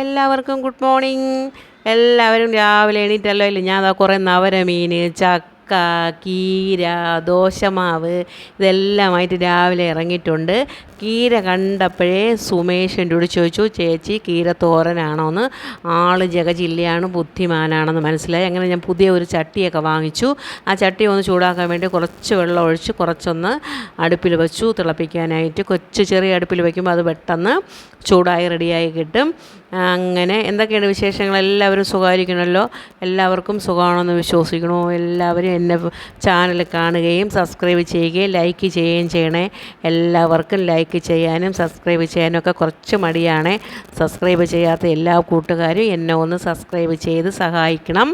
എല്ലാവർക്കും good morning. എല്ലാവരും രാവിലെ എണീറ്റല്ലോ ഇല്ല. ഞാൻ അതാ കുറേ നവരമീൻ ചക്ക കീര ദോശമാവ് ഇതെല്ലാമായിട്ട് രാവിലെ ഇറങ്ങിയിട്ടുണ്ട്. കീര കണ്ടപ്പോഴേ സുമേഷിന്റെ കൂടെ ചോദിച്ചു ചേച്ചി കീര തോരനാണോ എന്ന്? ആൾ ജഗജില്ലയാണ് ബുദ്ധിമാനാണെന്ന് മനസ്സിലായി. അങ്ങനെ ഞാൻ പുതിയ ഒരു ചട്ടിയൊക്കെ വാങ്ങിച്ചു. ആ ചട്ടി ഒന്ന് ചൂടാക്കാൻ വേണ്ടി കുറച്ച് വെള്ളം ഒഴിച്ച് കുറച്ചൊന്ന് അടുപ്പിൽ വെച്ചു. തിളപ്പിക്കാനായിട്ട് കൊച്ചു ചെറിയ അടുപ്പിൽ വയ്ക്കുമ്പോൾ അത് പെട്ടെന്ന് ചൂടായി റെഡിയായി കിട്ടും. അങ്ങനെ എന്തൊക്കെയാണ് വിശേഷങ്ങൾ? എല്ലാവരും സുഖമായിരിക്കണമല്ലോ? എല്ലാവർക്കും സുഖമാണെന്ന് വിശ്വസിക്കണോ? എല്ലാവരും എന്നെ ചാനൽ കാണുകയും സബ്സ്ക്രൈബ് ചെയ്യുകയും ലൈക്ക് ചെയ്യുകയും ചെയ്യണേ. എല്ലാവർക്കും ലൈക്ക് ചെയ്യാനും സബ്സ്ക്രൈബ് ചെയ്യാനും ഒക്കെ കുറച്ച് മടിയാണ്. സബ്സ്ക്രൈബ് ചെയ്യാത്ത എല്ലാ കൂട്ടുകാരും എന്നെ ഒന്ന് സബ്സ്ക്രൈബ് ചെയ്ത് സഹായിക്കണം.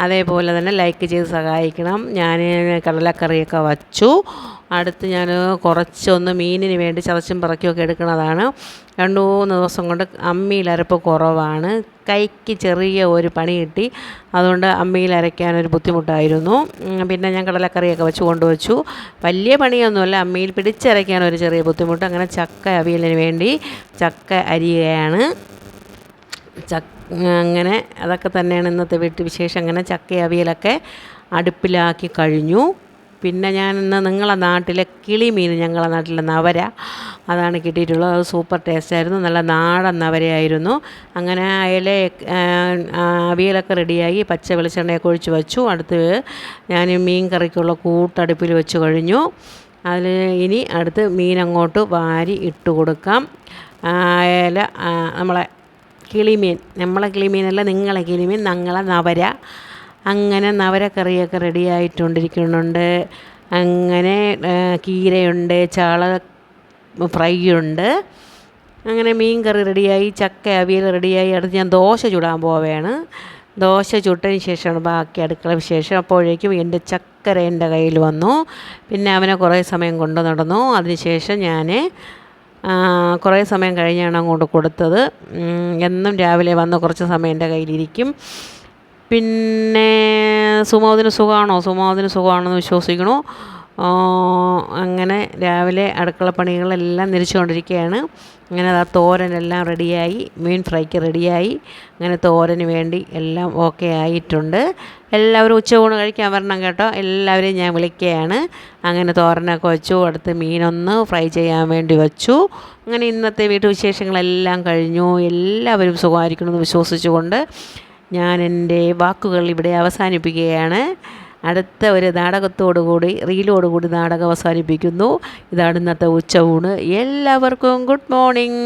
അതേപോലെ തന്നെ ലൈക്ക് ചെയ്ത് സഹായിക്കണം. ഞാൻ കടലക്കറിയൊക്കെ വച്ചു. അടുത്ത് ഞാൻ കുറച്ചൊന്ന് മീനിന് വേണ്ടി ചതച്ചും പറക്കിയൊക്കെ എടുക്കുന്നതാണ് രണ്ട് മൂന്ന് ദിവസം കൊണ്ട് അമ്മിയിലരപ്പ് കുറവാണ്. കൈക്ക് ചെറിയ ഒരു പണി കിട്ടി. അതുകൊണ്ട് അമ്മിയിൽ അരയ്ക്കാനൊരു ബുദ്ധിമുട്ടായിരുന്നു. പിന്നെ ഞാൻ കടലക്കറിയൊക്കെ വെച്ച് കൊണ്ടുവച്ചു. വലിയ പണിയൊന്നുമല്ല അമ്മിയിൽ പിടിച്ചരയ്ക്കാനൊരു ചെറിയ ബുദ്ധിമുട്ട്. അങ്ങനെ ചക്ക അവിയലിന് വേണ്ടി ചക്ക അരിയുകയാണ്. ചക്ക അങ്ങനെ അതൊക്കെ തന്നെയാണ് ഇന്നത്തെ വീട്ടു വിശേഷം. അങ്ങനെ ചക്ക അവിയലൊക്കെ അടുപ്പിലാക്കി കഴിഞ്ഞു. പിന്നെ ഞാൻ ഇന്ന് നിങ്ങളെ നാട്ടിലെ കിളിമീൻ ഞങ്ങളെ നാട്ടിലെ നവര. അതാണ് കിട്ടിയിട്ടുള്ളത്. അത് സൂപ്പർ ടേസ്റ്റായിരുന്നു നല്ല നാടൻ നവരയായിരുന്നു. അങ്ങനെ അയല അവിയലൊക്കെ റെഡിയായി പച്ച വെളിച്ചെണ്ണയൊക്കെ ഒഴിച്ച് വച്ചു. അടുത്ത് ഞാൻ മീൻ കറിക്കുള്ള കൂട്ടടുപ്പിൽ വെച്ച് കഴിഞ്ഞു. അതിൽ ഇനി അടുത്ത് മീൻ അങ്ങോട്ട് വാരി ഇട്ട് കൊടുക്കാം. അയല നമ്മളെ കിളിമീൻ. നമ്മളെ കിളിമീനല്ല നിങ്ങളെ കിളിമീൻ ഞങ്ങളെ നവര. അങ്ങനെ നവരക്കറിയൊക്കെ റെഡി ആയിട്ടുകൊണ്ടിരിക്കുന്നുണ്ട് അങ്ങനെ കീരയുണ്ട് ചാള ഫ്രൈ ഉണ്ട്. അങ്ങനെ മീൻ കറി റെഡിയായി ചക്ക അവിയൽ റെഡിയായി അടുത്ത് ഞാൻ ദോശ ചുടാൻ പോവുകയാണ് ദോശ ചുട്ടതിന് ശേഷമാണ് ബാക്കി അടുക്കള വിശേഷം. അപ്പോഴേക്കും എന്റെ ചക്കര എന്റെ കയ്യിൽ വന്നു. പിന്നെ അവനെ കുറേ സമയം കൊണ്ടു നടന്നു. അതിനുശേഷം ഞാൻ കുറേ സമയം കഴിഞ്ഞാണ് അങ്ങോട്ട് കൊടുത്തത്. എന്നും രാവിലെ വന്ന് കുറച്ച് സമയം എന്റെ കയ്യിലിരിക്കും പിന്നെ സുമോദിന് സുഖമാണോ? സുമോദിന് സുഖമാണെന്ന് വിശ്വസിക്കണു? അങ്ങനെ രാവിലെ അടുക്കള പണികളെല്ലാം നിരിച്ചുകൊണ്ടിരിക്കുകയാണ് അങ്ങനെ ആ തോരനെല്ലാം റെഡിയായി മീൻ ഫ്രൈക്ക് റെഡിയായി. അങ്ങനെ തോരന് വേണ്ടി എല്ലാം ഓക്കെ ആയിട്ടുണ്ട്. എല്ലാവരും ഉച്ചയൂണ് കഴിക്കാൻ വരണം കേട്ടോ. എല്ലാവരെയും ഞാൻ വിളിക്കുകയാണ്. അങ്ങനെ തോരനൊക്കെ വെച്ചു അടുത്ത് മീനൊന്ന് ഫ്രൈ ചെയ്യാൻ വേണ്ടി വെച്ചു. അങ്ങനെ ഇന്നത്തെ വീട്ടുവിശേഷങ്ങളെല്ലാം കഴിഞ്ഞു. എല്ലാവരും സുഖമായിരിക്കണമെന്ന് വിശ്വസിച്ചുകൊണ്ട് ഞാൻ എന്റെ വാക്കുകൾ ഇവിടെ അവസാനിപ്പിക്കുകയാണ്. അടുത്ത ഒരു നാടകത്തോടുകൂടി റീലോടുകൂടി നാടകം അവസാനിപ്പിക്കുന്നു. ഇതാണ് ഇന്നത്തെ ഉച്ചയൂണ് എല്ലാവർക്കും ഗുഡ് മോർണിംഗ്.